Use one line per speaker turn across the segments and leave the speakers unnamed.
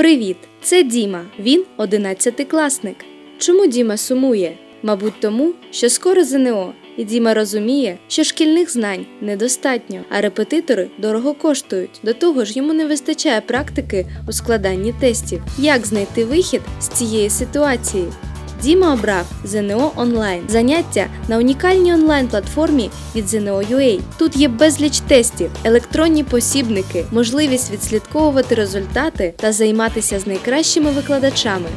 Привіт! Це Діма. Він одинадцятикласник. Чому Діма сумує? Мабуть, тому, що скоро ЗНО, і Діма розуміє, що шкільних знань недостатньо, а репетитори дорого коштують. До того ж, йому не вистачає практики у складанні тестів. Як знайти вихід з цієї ситуації? Діма обрав ЗНО онлайн заняття на унікальній онлайн-платформі від ЗНО.UA. Тут є безліч тестів, електронні посібники, можливість відслідковувати результати та займатися з найкращими викладачами.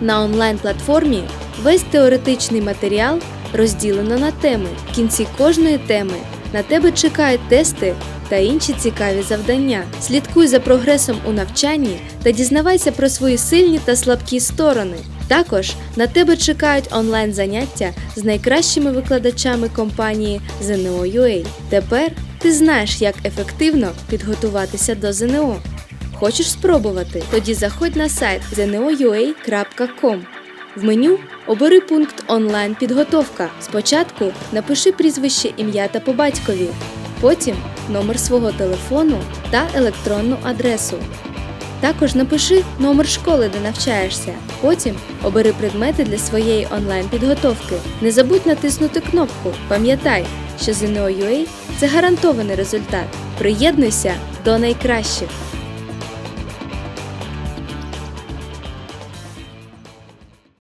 На онлайн-платформі весь теоретичний матеріал розділено на теми. В кінці кожної теми на тебе чекають тести та інші цікаві завдання. Слідкуй за прогресом у навчанні та дізнавайся про свої сильні та слабкі сторони. Також на тебе чекають онлайн заняття з найкращими викладачами компанії ZNO.UA. Тепер ти знаєш, як ефективно підготуватися до ЗНО. Хочеш спробувати? Тоді заходь на сайт znoua.com. В меню обери пункт онлайн підготовка. Спочатку напиши прізвище, ім'я та по батькові, потім номер свого телефону та електронну адресу. Також напиши номер школи, де навчаєшся. Потім обери предмети для своєї онлайн підготовки. Не забудь натиснути кнопку. Пам'ятай, що ЗНО.UA – це гарантований результат. Приєднуйся до найкращих.